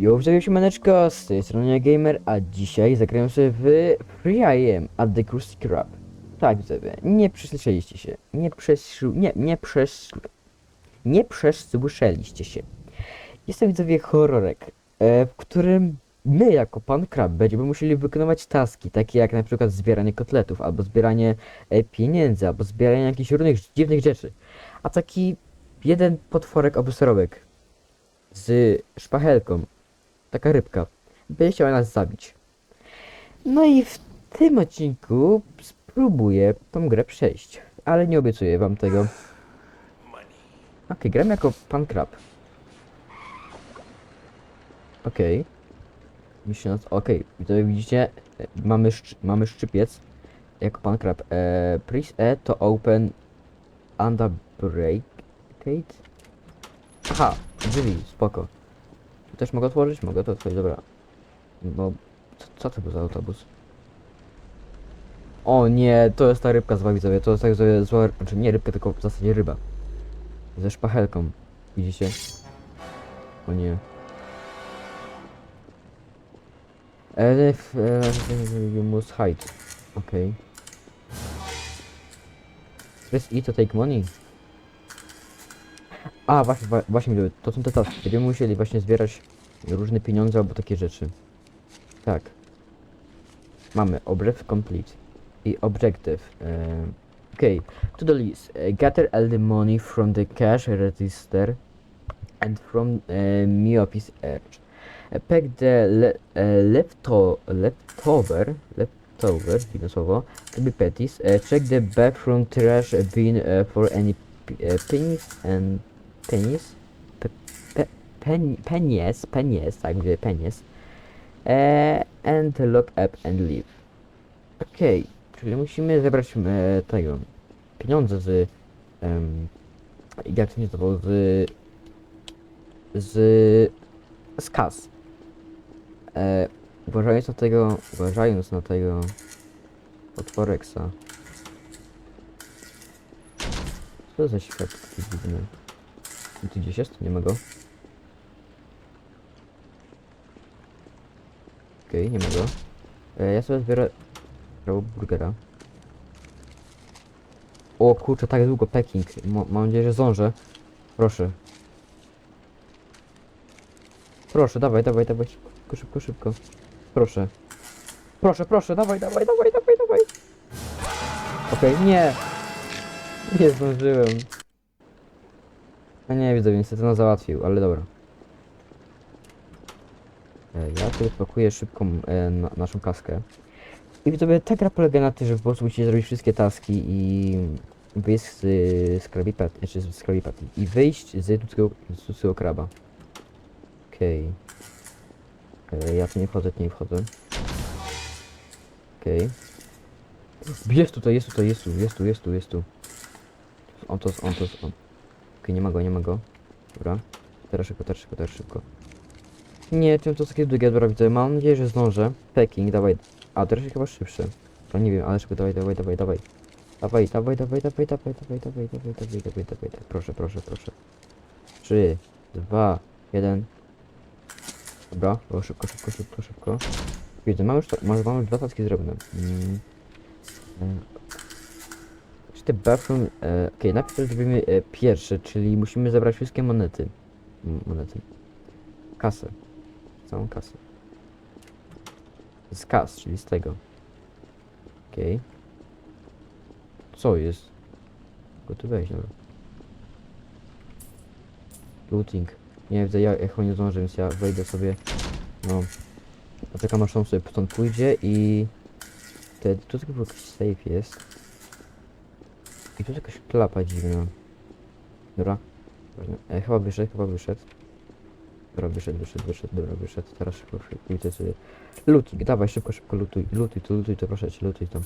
Jo, wziąłem się maneczko, z tej strony Gamer, a dzisiaj zagrałem sobie w Free I Am at the Krusty Krab. Tak, widzowie, nie przesłyszeliście się, nie przesły... nie, nie przes... nie przesłyszeliście się. Jest to widzowie horrorek, e, w którym my jako pan Krab będziemy musieli wykonywać taski, takie jak na przykład zbieranie kotletów, albo zbieranie e, pieniędzy, albo zbieranie jakichś różnych dziwnych rzeczy. A taki jeden potworek obysorobek z szpachelką, taka rybka, będzie chciała nas zabić. No i w tym odcinku spróbuję tą grę przejść, ale nie obiecuję wam tego. Okej, gram jako pan krab. Na- okej, i to widzicie, e, mamy, mamy szczypiec jako pan krab. E, press E to open under break. Aha, drzwi, spoko. Też mogę otworzyć? Mogę to otworzyć, dobra. No, co, co to był za autobus? O nie, to jest ta rybka zła widzowie, to jest tak zła, zła, znaczy nie rybka, tylko w zasadzie ryba. Ze szpachelką, widzicie? O nie. Elif, you must hide. Okej. Press E to take money. A, właśnie, właśnie, to są te taski. Będziemy musieli właśnie zbierać różne pieniądze albo takie rzeczy. Tak. Mamy objective complete i objective. E, okay. To the list. Uh, gather all the money from the cash register and from me office edge. Uh, pack the le lefto leftover leftover dziwne słowo to be petties. Check the bathroom trash bin for any p- uh, pennies and pennies pe, pe, pen, pennies pennies tak mówię pennies e, and lock up and leave. Okej czyli musimy zebrać e, tego pieniądze z em, jak to nie to było z z z kas. E, uważając na tego uważając na tego potworeksa. Co za świat taki dziwny tu gdzieś jest? Nie ma go. Okej, nie ma go. E, ja sobie zbiorę burgera. O kurczę, tak długo packing. Mo mam nadzieję, że zdążę. Proszę. Proszę, dawaj, dawaj, dawaj. Szybko, szybko, szybko. Proszę. Proszę, proszę, dawaj, dawaj, dawaj, dawaj, dawaj. Okej, nie. Nie zdążyłem. No nie widzę, niestety no załatwił, ale dobra. E, Ja tu spakuję szybką e, na, naszą kaskę. I widzowie, ta gra polega na tym, że po prostu musicie zrobić wszystkie taski i wyjść z, z Krabby Patty, znaczy z i wyjść z ludzkiego, z kraba. Okej. E, Ja tu nie wchodzę, tu nie wchodzę. Okej. Jest tutaj, jest tutaj, jest tu, jest tu, jest tu, jest tu. On to, on to, on. Nie ma go, nie ma go. Dobra. Teraz szybko, teraz szybko, teraz szybko. Nie, tym to takie długie, dobra, widzę. Mam nadzieję, że zdążę. Packing, dawaj. A, teraz jest chyba szybszy. To nie wiem, ale szybko, dawaj, dawaj, dawaj, dawaj. Dawaj, dawaj, dawaj, dawaj, dawaj, dawaj, dawaj, dawaj, dawaj, dawaj, dawaj. Proszę, proszę, proszę. Trzy, dwa, jeden. Dobra, było szybko, szybko, szybko, szybko. Widzę, mamy już, to, mamy już dwa taski zrobione. Mm. Te bathroom... E, Okej, najpierw zrobimy e, pierwszy, czyli musimy zebrać wszystkie monety. Monety. Kasę. Całą kasę. Z kas, czyli z tego. Okej. Co jest? Go tu. Looting. Nie widzę, ja, chyba nie zdążę, więc ja wejdę sobie... No. Poczekam aż on sobie stąd pójdzie i... Te, tu tylko jakiś safe jest. I tu jest jakaś klapa dziwna. Dobra. E, chyba wyszedł, chyba wyszedł. Dobra, wyszedł, wyszedł, wyszedł, dobra, wyszedł. Teraz szybko, szybko idę sobie. Lutuj, dawaj, szybko, szybko lutuj. Lutuj, to lutuj, to proszę cię, lutuj tam.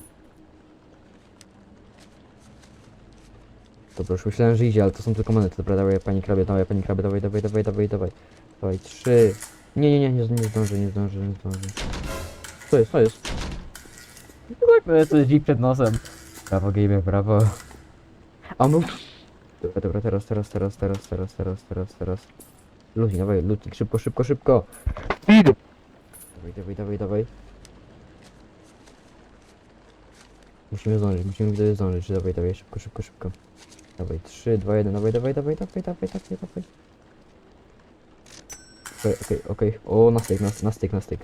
Dobra, już myślałem, że idzie, ale to są tylko monety. Dobra, dawaj, pani krabie, dawaj, pani krabie, dawaj, dawaj, dawaj, dawaj, dawaj. Dawaj, trzy. Nie, nie, nie, nie, nie zdążę, nie zdążę, nie zdążę. Co jest, co jest? No tak, to jest dźwig przed nosem. Brawo, gamer, brawo. A on był... Dobra, dobra, teraz, teraz, teraz, teraz, teraz, teraz, teraz, teraz. Looting, dawaj, looting, szybko, szybko, szybko. Speed! Dawaj, dawaj, dawaj, dawaj. Musimy zdążyć, musimy zdążyć, dawaj, dawaj, szybko, szybko, szybko. Dawaj, 3, 2, 1, dawaj, dawaj, dawaj, dawaj, dawaj, dawaj, dawaj. Okej, okej, okej. O, na styk, na, na styk, na styk.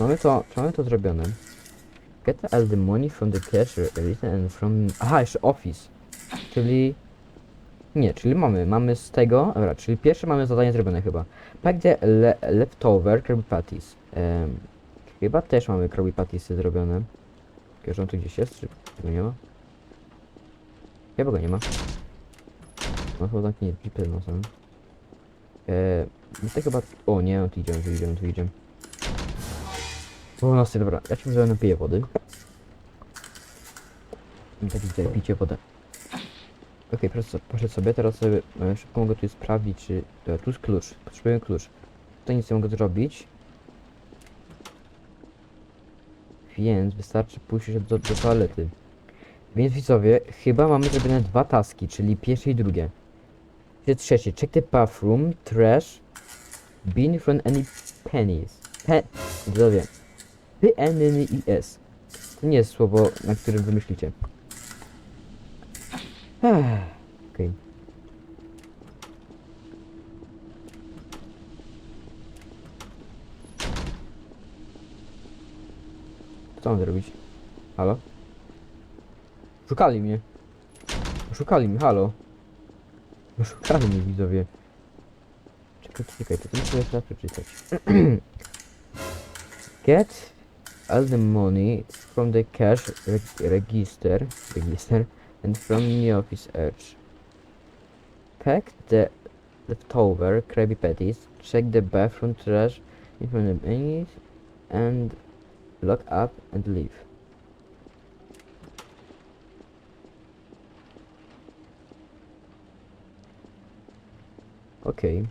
Mamy to, mamy to zrobione? Get all the money from the cash register and from... Aha, jeszcze office. Czyli... Nie, czyli mamy, mamy z tego... Dobra, czyli pierwsze mamy zadanie zrobione chyba. Pack le leftover Krabby Patties. Em, chyba też mamy Krabby Pattiesy zrobione. Tylko, tu gdzieś jest, czy go nie ma? Chyba go nie ma. No chyba zamknięty drzwi przed nosem. Eee, tutaj chyba... O nie, on tu idzie, on tu idzie, on tu idzie. O, no dobra, ja ci może napiję wody. I tak widzę, picie wodę. Okej, proszę, proszę sobie, teraz sobie e, szybko mogę tu sprawdzić, czy... E, tu jest klucz, potrzebuję klucz. Tutaj nic nie mogę zrobić. Więc wystarczy pójść do, do toalety. Więc widzowie, chyba mamy zrobione dwa taski, czyli pierwsze i drugie. Czy trzecie, check the bathroom, trash, bin from any pennies. Pe... Widzowie, P-N-N-I-S. To nie jest słowo, na którym wymyślicie. Okej. Co mam zrobić? Halo? Szukali mnie. Szukali mnie, halo. Szukali mnie widzowie. Czekaj, czekaj, to muszę jeszcze przeczytać. Get all the money from the cash reg register, register and from the office edge. Pack the leftover Krabby Patties, check the bathroom trash in front of any and lock up and leave. Okej.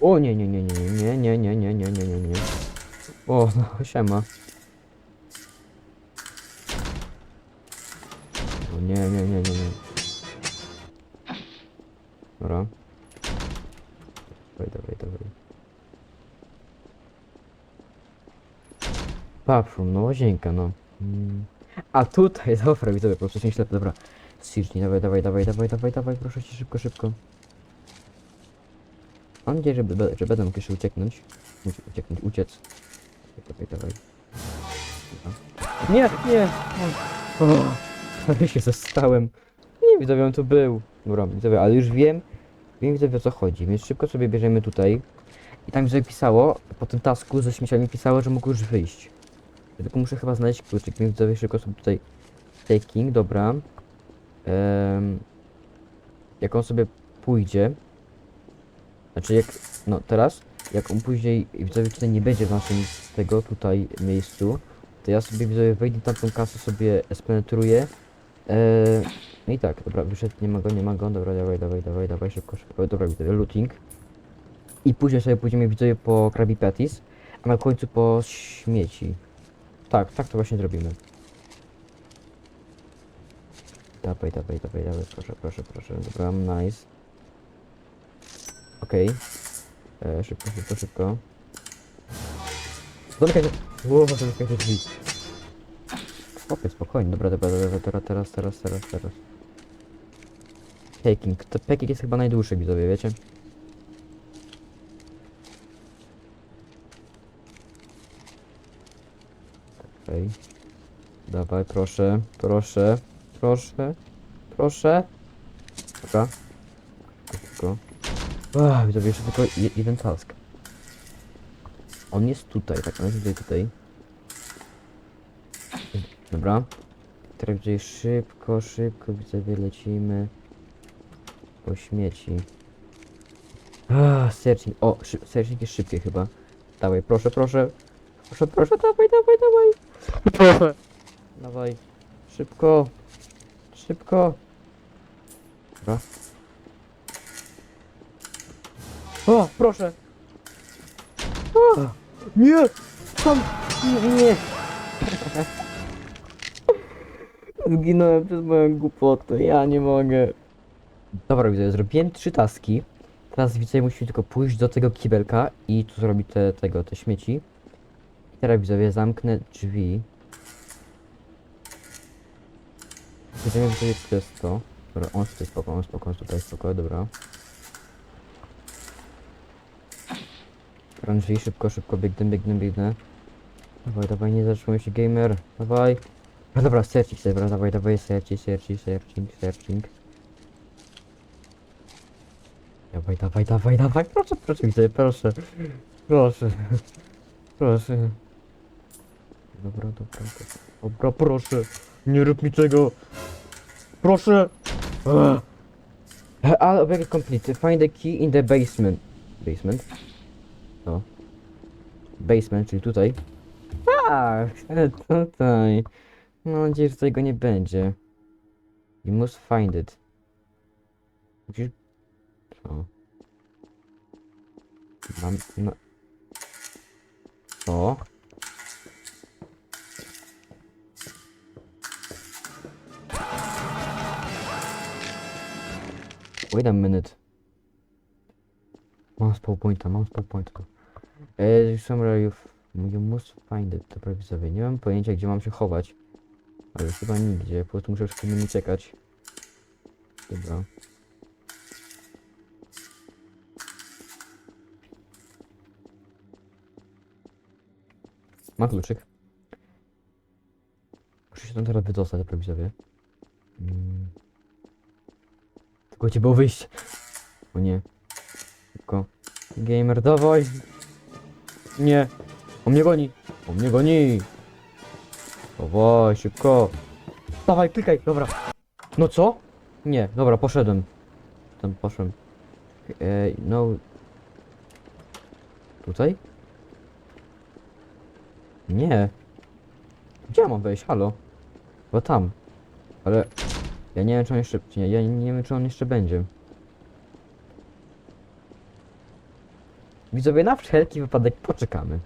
O nie, nie, nie, nie, nie, nie, nie, nie, nie, nie, nie, nie. O, no, siema. Nie, nie, nie, nie, nie. Dobra. Dawaj, dawaj, dawaj. Bathroom, no łazienka, no. Mm. A tutaj, dobra, widzowie, po prostu się ślepy, dobra. Sirni, dawaj, dawaj, dawaj, dawaj, dawaj, dawaj, proszę cię, szybko, szybko. Mam nadzieję, że, be- że będę mógł jeszcze ucieknąć. Ucie- Ucieknąć, uciec. Dawaj, dawaj. Dobra. Nie, nie! O, ale się zostałem. Nie, widzowie, on tu był. Dobra, widzowie, ale już wiem, wiem widzowie o co chodzi, więc szybko sobie bierzemy tutaj. I tam widzowie pisało, po tym tasku ze śmieciami pisało, że mógł już wyjść. Ja tylko muszę chyba znaleźć kluczyk, więc widzowie szybko sobie tutaj taking, dobra. Em, jak on sobie pójdzie, znaczy jak, no teraz, jak on później widzowie tutaj nie będzie w naszym tego tutaj miejscu, to ja sobie widzowie wejdę tam tą kasę sobie spenetruję. Eee, no i tak, dobra, wyszedł, nie ma go, nie ma go, dobra, dawaj, dawaj, dawaj, dawaj, szybko, szybko, dobra, looting. I później sobie pójdziemy widzowie po Krabby Patties, a na końcu po śmieci. Tak, tak to właśnie zrobimy. Dawaj, dawaj, dawaj, dawaj, proszę, proszę, proszę, dobra, nice. Okej. E, Szybko, szybko, szybko. Zamykaj. Ło, zamykaj te drzwi. Spokojnie, spokojnie. Dobra, dobra, dobra, dobra, teraz, teraz, teraz, teraz. Peking. To Peking jest chyba najdłuższy, widzowie, wiecie? Okej. Dawaj, proszę, proszę, proszę, proszę. Dobra. Szybko. Ach, widzowie, jeszcze tylko je, jeden task. On jest tutaj, tak, on jest tutaj, tutaj. Dobra. Teraz tutaj szybko, szybko, widzowie, lecimy. Po śmieci. Ah, searching. O, searching jest szybkie chyba. Dawaj, proszę, proszę. Proszę, proszę, dawaj, dawaj, dawaj. Proszę. Dawaj. Szybko. Szybko. Dobra. O, proszę. O, nie. Tam. Nie. nie. Zginąłem przez moją głupotę. Ja nie mogę. Dobra, widzę, zrobiłem trzy taski. Teraz widzowie musimy tylko pójść do tego kibelka i tu zrobić te, tego, te śmieci. I teraz widzowie zamknę drzwi. Widzimy widzowie to jest to. Dobra, on tutaj spoko, on spoko, tutaj spoko, dobra. Ran drzwi, szybko, szybko, biegnę, biegnę, biegnę. Dawaj, dawaj, nie zatrzymuj się gamer, dawaj. No dobra, searching, dobra, dawaj, dawaj, searching, searching, searching, searching. Dawaj, dawaj, dawaj, dawaj, proszę, proszę, widzę, proszę. Proszę. Proszę. Dobra, dobra, dobra. Proszę. Nie rób mi tego. Proszę. Ugh. Ale object complete. Find the key in the basement. Basement? No. Basement, czyli tutaj. Tak, tutaj. Mam nadzieję, że tutaj go nie będzie. You must find it. Musisz... Co? Mam... No... Co? Wait a minute. Mam spawn pointa, mam spawn pointa. Somewhere you, you must find it. Dobra, widzowie, nie mam pojęcia, gdzie mam się chować. Ale chyba nigdzie, po prostu muszę przed nimi czekać. Dobra. Ma kluczyk. Muszę się tam teraz wydostać, dobra, widzowie. Mm. Tylko gdzie było wyjść? O nie. Szybko. Gamer, dawaj! Nie! On mnie goni! On mnie goni! Dawaj, szybko! Dawaj, klikaj, dobra. No co? Nie, dobra, poszedłem. Tam poszedłem. Ej, no... Tutaj? Nie. Gdzie ja mam wejść? Halo? Bo tam. Ale... Ja nie wiem, czy on jeszcze... Nie, ja nie wiem, czy on jeszcze będzie. Widzowie, na wszelki wypadek poczekamy.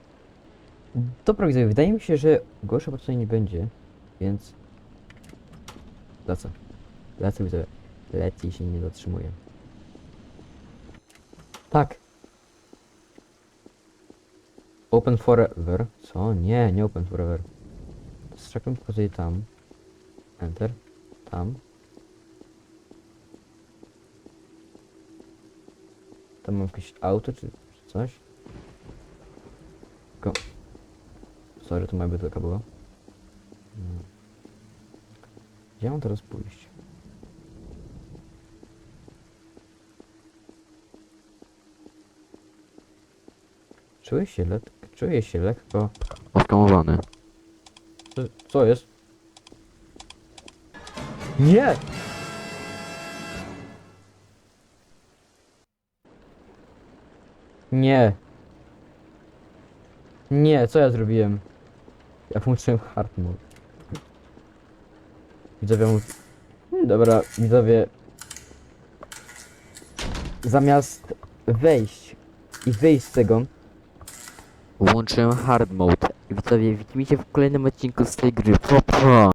Dobra, widzowie, wydaje mi się, że gorsza po nie będzie, więc... Lecę. Lecę, widzowie. Lecę i się nie zatrzymuję. Tak. Open forever. Co? Nie, nie open forever. Tylko tutaj tam. Enter. Tam. Tam mam jakieś auto czy coś. Tylko... Sorry, to moja bydlaka była. Mm. Gdzie mam teraz pójść? Czuję się, lek czuję się lekko oskamowany. Co, co jest? Nie! Nie. Nie, co ja zrobiłem? Ja włączyłem hard mode. Widzowie. Dobra, widzowie... Zamiast wejść i wyjść z tego... Włączyłem hard mode. Widzowie, widzimy się w kolejnym odcinku z tej gry. Pa, pa.